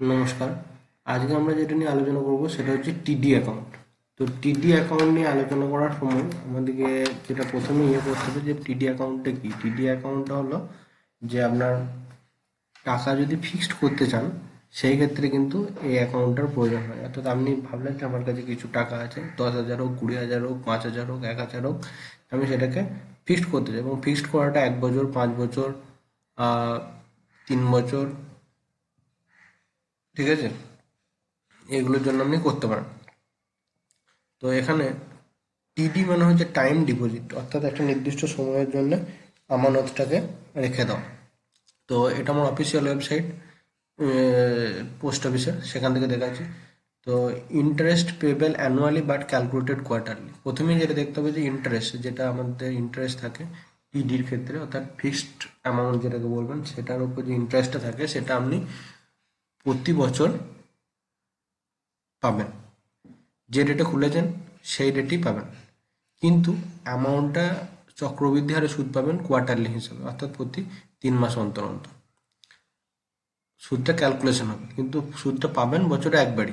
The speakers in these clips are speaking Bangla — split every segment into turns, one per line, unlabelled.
নমস্কার। আজকে আমরা যেটা নিয়ে আলোচনা করব সেটা হচ্ছে টিডি অ্যাকাউন্ট তো টিডি অ্যাকাউন্ট নিয়ে আলোচনা করার সময় আমাদেরকে যেটা প্রথমে ইয়ে করতে হবে যে টিডি অ্যাকাউন্টটা কি? টিডি অ্যাকাউন্টটা হলো যে আপনার টাকা যদি ফিক্সড করতে চান, সেই ক্ষেত্রে কিন্তু এই অ্যাকাউন্টটার প্রয়োজন হয়। অর্থাৎ আপনি ভাবলেন যে আমার কাছে কিছু টাকা আছে, দশ হাজার হোক, কুড়ি হাজার হোক, পাঁচ হাজার হোক, এক হাজার হোক, আমি সেটাকে ফিক্সড করতে চাই। এবং ফিক্সড করাটা এক বছর, পাঁচ বছর তিন বছর ঠিক আছে? এগুলোর জন্য আপনি করতে পারেন। তো এখানে টিডি মানে হচ্ছে টাইম ডিপোজিট অর্থাৎ একটা নির্দিষ্ট সময়ের জন্য আমানতটাকে রেখে দাও। তো এটা আমার অফিসিয়াল ওয়েবসাইট পোস্ট অফিসের সেখান থেকে দেখাচ্ছি। তো interest payable annually but calculated quarterly প্রথমেই যেটা দেখতে হবে যে ইন্টারেস্ট যেটা আমাদের ইন্টারেস্ট থাকে টিডির ক্ষেত্রে, অর্থাৎ ফিক্সড অ্যামাউন্ট যেটাকে বলবেন, সেটার উপর যে ইন্টারেস্টটা থাকে, সেটা আপনি প্রতি বছর পাবেন। যে রেটে খুলেছেন, সেই রেটেই পাবেন। কিন্তু অ্যামাউন্টটা চক্রবৃদ্ধি হারে সুদ পাবেন কোয়ার্টারলি হিসেবে, অর্থাৎ প্রতি তিন মাস অন্তর অন্তর। সুদটা ক্যালকুলেশন হবে, কিন্তু সুদটা পাবেন বছরে একবারই।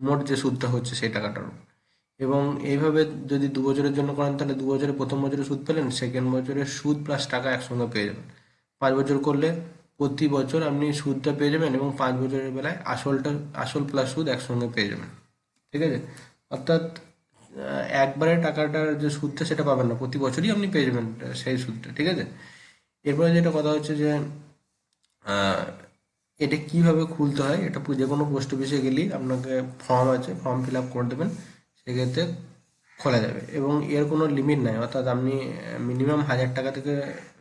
মোট যে সুদটা হচ্ছে সেই টাকাটার উপর। এবং এইভাবে যদি দু বছরের জন্য করেন, তাহলে দু বছরে প্রথম বছরে সুদ পেলেন সেকেন্ড বছরে সুদ প্লাস টাকা একসঙ্গে পেয়ে যাবেন। পাঁচ বছর করলে প্রতি বছর আপনি সুদটা পেয়ে যাবেন এবং পাঁচ বছরের বেলায় আসলটা, আসল প্লাস সুদ একসঙ্গে পেয়ে যাবেন। ঠিক আছে? অর্থাৎ একবারে টাকাটার যে সুদটা সেটা পাবেন না। প্রতি বছরই আপনি পেয়ে যাবেন সেই সুদটা। ঠিক আছে? এরপরে যেটা কথা হচ্ছে যে এটা কীভাবে খুলতে হয়, এটা যে কোনো পোস্ট অফিসে গেলেই আপনাকে ফর্ম আছে ফর্ম ফিল আপ করে দেবেন। সেক্ষেত্রে খোলা যাবে। এবং এর কোনো লিমিট নাই। অর্থাৎ আপনি মিনিমাম হাজার টাকা থেকে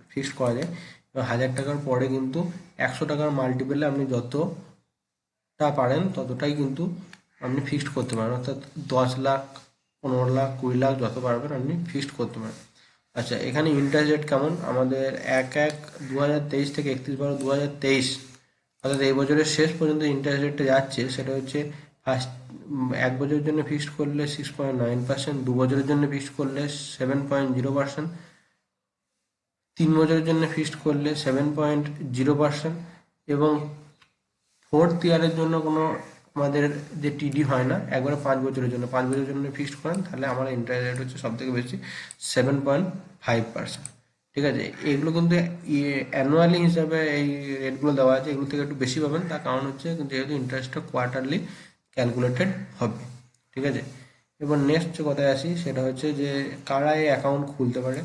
ফিক্সড করা যায়। হাজার টাকার পরে কিন্তু একশো টাকার মাল্টিপেলে আপনি যতটা পারেন ততটাই কিন্তু আপনি ফিক্সড করতে পারেন। অর্থাৎ দশ লাখ, পনেরো লাখ, কুড়ি লাখ যত পারবেন আপনি ফিক্সড করতে পারেন। আচ্ছা এখানে ইন্টারেস্ট রেট কেমন? আমাদের এক এক দু তেইশ থেকে একত্রিশ বারো দু অর্থাৎ এই বছরের শেষ পর্যন্ত ইন্টারেস্ট রেটটা যাচ্ছে, সেটা হচ্ছে ফার্স্ট এক বছরের জন্য ফিক্সড করলে সিক্স পয়েন্ট নাইন পার্সেন্ট দু বছরের জন্য ফিক্সড করলে সেভেন পয়েন্ট জিরো পার্সেন্ট তিন বছরের জন্য ফিক্সড করলে সেভেন পয়েন্ট জিরো পার্সেন্ট এবং ফোর্থ ইয়ারের জন্য কোনো আমাদের যে টিডি হয় না, একবারে পাঁচ বছরের জন্য। পাঁচ বছরের জন্য ফিক্সড করেন, তাহলে আমার ইন্টারেস্ট রেট হচ্ছে সব থেকে বেশি সেভেন পয়েন্ট ফাইভ পার্সেন্ট ঠিক আছে? এগুলো কিন্তু অ্যানুয়ালি হিসাবে এই রেটগুলো দেওয়া আছে, এগুলো থেকে একটু বেশি পাবেন। তার কারণ হচ্ছে যেহেতু ইন্টারেস্টটা কোয়ার্টারলি ক্যালকুলেটেড হবে। ঠিক আছে? এবার নেক্সট যে কথায় আসি, সেটা হচ্ছে যে কারা এই অ্যাকাউন্ট খুলতে পারে?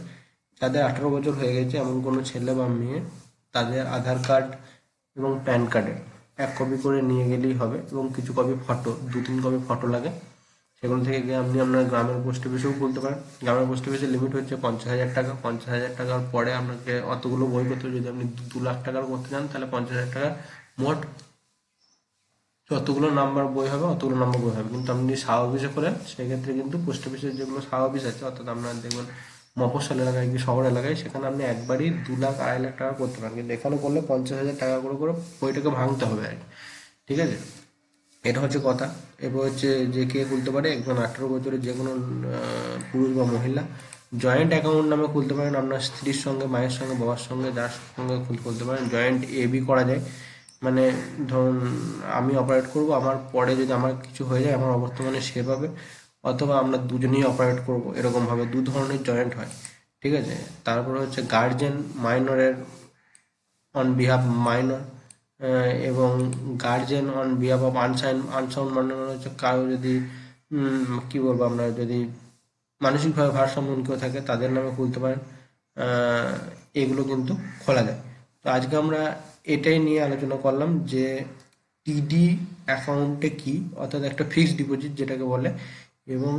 যাদের আঠারো বছর হয়ে গেছে এমন কোনো ছেলে বা মেয়ে তাদের আধার কার্ড এবং প্যান কার্ডের এক কপি করে নিয়ে গেলেই হবে এবং কিছু কপি ফটো দু তিন কপি ফটো লাগে। সেগুলো থেকে গিয়ে আপনি আপনার গ্রামের পোস্ট অফিসেও খুলতে পারেন। গ্রামের পোস্ট অফিসের লিমিট হচ্ছে পঞ্চাশ হাজার টাকা। পঞ্চাশ হাজার টাকার পরে আপনাকে অতগুলো বই বইপত্র যদি আপনি দু- লাখ টাকার করতে চান, তাহলে পঞ্চাশ হাজার টাকা মোট যতগুলো নাম্বার বই হবে, অতগুলো নাম্বার বই হবে। কিন্তু আপনি সাহা অফিসে করেন সেক্ষেত্রে কিন্তু পোস্ট অফিসের যেগুলো সাহা অফিস আছে, অর্থাৎ আপনার দেখবেন মফস্বল এলাকায় কি শহর এলাকায়, সেখানে আপনি একবারই দু লাখ আড়াই লাখ টাকা করতে পারেন। কিন্তু এখানে করলে পঞ্চাশ হাজার টাকা করে করে বইটাকে ভাঙতে হবে আর কি। ঠিক আছে? এটা হচ্ছে কথা। এরপর হচ্ছে যে কে খুলতে পারে, একজন আঠারো বছরের যে কোনো পুরুষ বা মহিলা জয়েন্ট অ্যাকাউন্ট নামে খুলতে পারেন, আপনার স্ত্রীর সঙ্গে, মায়ের সঙ্গে, বাবার সঙ্গে, যার সঙ্গে খুল- খুলতে পারেন। জয়েন্ট এ বি করা যায়। মানে ধরুন, আমি অপারেট করব, আমার পরে যদি আমার কিছু হয়ে যায়, আমার অবর্তমানে সে পাবে। অথবা আমরা দুজনেই অপারেট করব, এরকমভাবে দু ধরনের জয়েন্ট হয়, ঠিক আছে? তারপরে হচ্ছে গার্জেন মাইনরের অন বিহাফ মাইনর এবং guardian on behalf of unsign unsound মানে হচ্ছে কারও যদি কি বলব আমরা, যদি মানসিকভাবে ভারসাম্যহীন কেউ থাকে, তাদের নামে খুলতে পারেন এগুলো কিন্তু খোলা যায়। তো আজকে আমরা এটাই নিয়ে আলোচনা করলাম যে টিডি অ্যাকাউন্টে কি, অর্থাৎ একটা ফিক্সড ডিপোজিট যেটাকে বলে এবং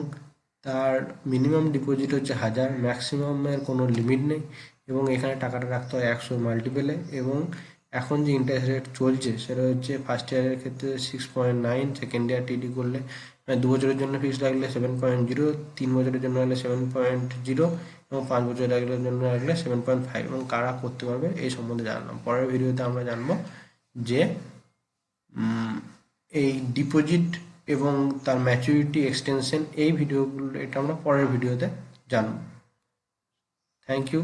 তার মিনিমাম ডিপোজিট হচ্ছে হাজার ম্যাক্সিমামের কোনো লিমিট নেই এবং এখানে টাকাটা রাখতে হয় একশো মাল্টিপেলে এবং এখন যে ইন্টারেস্ট রেট চলছে সেটা হচ্ছে ফার্স্ট ইয়ারের ক্ষেত্রে six point nine second year TD করলে মানে দু বছরের জন্য ফিক্সড রাখলে সেভেন পয়েন্ট জিরো তিন বছরের জন্য রাখলে সেভেন পয়েন্ট জিরো এবং পাঁচ বছরের রাখলে জন্য রাখলে সেভেন পয়েন্ট ফাইভ এবং কারা করতে পারবে এই সম্বন্ধে জানলাম। পরের ভিডিওতে আমরা জানব যে এই ডিপোজিট এবং তার ম্যাচুরিটি এক্সটেনশন এই ভিডিওগুলো এটা আমরা পরের ভিডিওতে জানব। Thank you